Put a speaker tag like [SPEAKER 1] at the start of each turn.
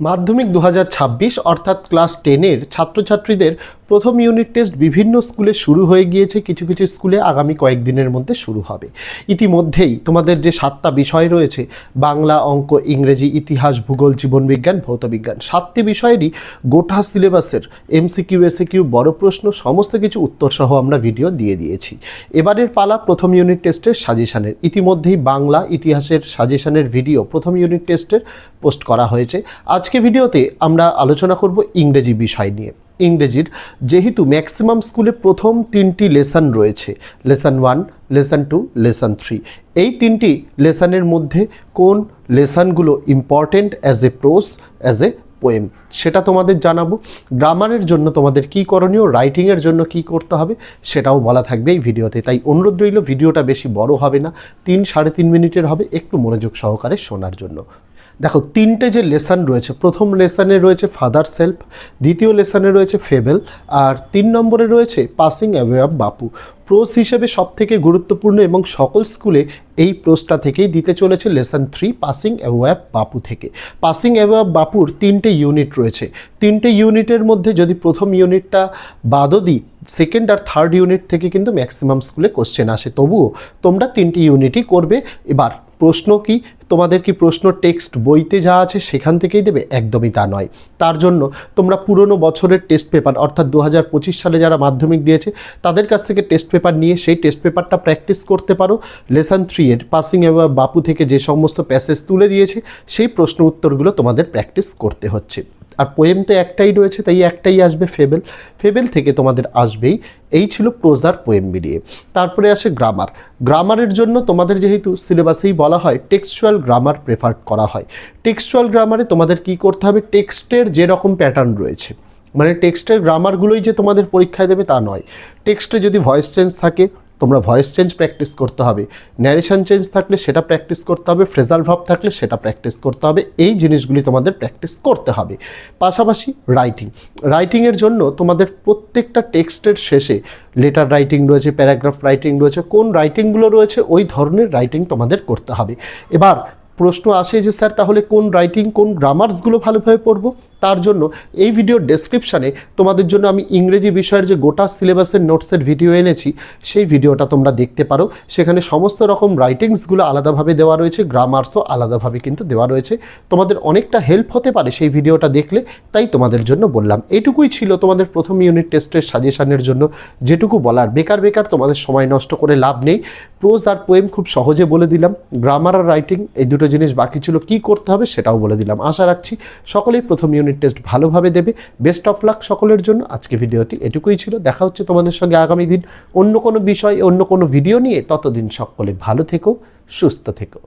[SPEAKER 1] মাধ্যমিক দু হাজার ছাব্বিশ অর্থাৎ ক্লাস টেনের ছাত্রছাত্রীদের প্রথম ইউনিট টেস্ট বিভিন্ন স্কুলে শুরু হয়ে গিয়েছে। কিছু কিছু স্কুলে আগামী কয়েকদিনের মধ্যে শুরু হবে। ইতিমধ্যেই তোমাদের যে সাতটা বিষয় রয়েছে, বাংলা, অঙ্ক, ইংরেজি, ইতিহাস, ভূগোল, জীবনবিজ্ঞান, ভৌতবিজ্ঞান, সাতটি বিষয়েরই গোটা সিলেবাসের এমসিকিউ এসিকিউ বড় প্রশ্ন, সমস্ত কিছু উত্তরসহ আমরা ভিডিও দিয়ে দিয়েছি। এবারের পালা প্রথম ইউনিট টেস্টের সাজেশানের। ইতিমধ্যেই বাংলা ইতিহাসের সাজেশানের ভিডিও প্রথম ইউনিট টেস্টের পোস্ট করা হয়েছে। আজকে ভিডিওতে আমরা আলোচনা করব ইংরেজি বিষয় নিয়ে। ইংরেজির যেহেতু ম্যাক্সিমাম স্কুলে প্রথম তিনটি লেসন রয়েছে, lesson one, lesson two, lesson three. এই তিনটি লেসনের মধ্যে কোন লেসনগুলো important as a prose as a poem সেটা তোমাদের জানাব। গ্রামারের জন্য তোমাদের কী করণীয় রাইটিংয়ের জন্য কি করতে হবে, সেটাও বলা থাকবে এই ভিডিওতে। তাই অনুরোধ রইল, ভিডিওটা বেশি বড় হবে না, তিন সাড়ে তিন মিনিটের হবে, একটু মনোযোগ সহকারে শোনার জন্য। দেখো, তিনটে যে লেসন রয়েছে, প্রথম লেসনে রয়েছে ফাদার সেলফ দ্বিতীয় লেসনে রয়েছে ফেবেল আর তিন নম্বরে রয়েছে passing away of Bapu. Prose হিসেবে সবথেকে গুরুত্বপূর্ণ এবং সকল স্কুলে এই প্রোসটা থেকেই দিতে চলেছে লেসন থ্রি পাসিং অ্যাওয়ে বাপু থেকে। পাসিং অ্যাওয়ে বাপুর তিনটে ইউনিট রয়েছে। তিনটে ইউনিটের মধ্যে যদি প্রথম ইউনিটটা বাদও দিই সেকেন্ড আর থার্ড ইউনিট থেকে কিন্তু ম্যাক্সিমাম স্কুলে কোশ্চেন আসে। তবুও তোমরা তিনটি ইউনিটই করবে। এবার প্রশ্ন কি? তোমাদের কি প্রশ্ন টেক্সট বইতে যা আছে সেখান থেকেই দেবে? একদমই তা নয়। তার জন্য তোমরা পুরনো বছরের টেস্ট পেপার, অর্থাৎ দু হাজার পঁচিশ সালে যারা মাধ্যমিক দিয়েছে, তাদের কাছ থেকে টেস্ট পেপার নিয়ে সেই টেস্ট পেপারটা প্র্যাকটিস করতে পারো। লেসন থ্রি এর পাসিং এবার বাপু থেকে যে সমস্ত প্যাসেজ তুলে দিয়েছে, সেই প্রশ্ন উত্তরগুলো তোমাদের প্র্যাকটিস করতে হচ্ছে। আর পোয়েম তো একটাই রয়েছে, তাই একটাই আসবে ফেবেল। ফেবেল থেকে তোমাদের আসবেই। এই ছিল প্রোজার পোয়েম মিলিয়ে। তারপরে আসে গ্রামার। গ্রামারের জন্য তোমাদের যেহেতু সিলেবাসেই বলা হয় টেক্সচুয়াল গ্রামার প্রেফার করা হয়। টেক্সচুয়াল গ্রামারে তোমাদের কি করতে হবে? টেক্সটের যেরকম প্যাটার্ন রয়েছে মানে টেক্সটের গ্রামারগুলোই যে তোমাদের পরীক্ষায় দেবে তা নয়। টেক্সটে যদি ভয়েস চেঞ্জ থাকে, তোমরা ভয়েস চেঞ্জ প্র্যাকটিস করতে হবে। ন্যারেশন চেঞ্জ থাকলে সেটা প্র্যাকটিস করতে হবে, ফ্রেজাল ভাব থাকলে সেটা প্র্যাকটিস করতে হবে। এই জিনিসগুলি তোমাদের প্র্যাকটিস করতে হবে। পাশাপাশি রাইটিং। রাইটিংয়ের জন্য তোমাদের প্রত্যেকটা টেক্সটের শেষে লেটার রাইটিং রয়েছে, প্যারাগ্রাফ রাইটিং রয়েছে, কোন রাইটিংগুলো রয়েছে, ওই ধরনের রাইটিং তোমাদের করতে হবে। এবার প্রশ্ন আসে যে স্যার তাহলে কোন রাইটিং কোন গ্রামার্সগুলো ভালোভাবে পড়ব? তার জন্য এই ভিডিওর ডেসক্রিপশানে তোমাদের জন্য আমি ইংরেজি বিষয়ের যে গোটা সিলেবাসের নোটসের ভিডিও এনেছি, সেই ভিডিওটা তোমরা দেখতে পারো। সেখানে সমস্ত রকম রাইটিংসগুলো আলাদাভাবে দেওয়া রয়েছে গ্রামার্সও আলাদাভাবে কিন্তু দেওয়া রয়েছে। তোমাদের অনেকটা হেল্প হতে পারে সেই ভিডিওটা দেখলে, তাই তোমাদের জন্য বললাম। এইটুকুই ছিল তোমাদের প্রথম ইউনিট টেস্টের সাজেশানের জন্য। যেটুকু বলার, বেকার বেকার তোমাদের সময় নষ্ট করে লাভ নেই। প্রোজ আর পোয়েম খুব সহজে বলে দিলাম। গ্রামার আর রাইটিং এই দুটো জিনিস বাকি ছিল, কি করতে হবে সেটাও বলে দিলাম। আশা রাখছি সকলেই প্রথম ইউনিট টেস্ট ভালোভাবে দেবে। বেস্ট অফ লাক সকলের জন্য। আজকে ভিডিওটি এটুকুই ছিল। দেখা হচ্ছে তোমাদের সঙ্গে আগামী দিন অন্য কোনো বিষয়, অন্য কোনো ভিডিও নিয়ে। ততদিন সকলে ভালো থেকো, সুস্থ থেকো।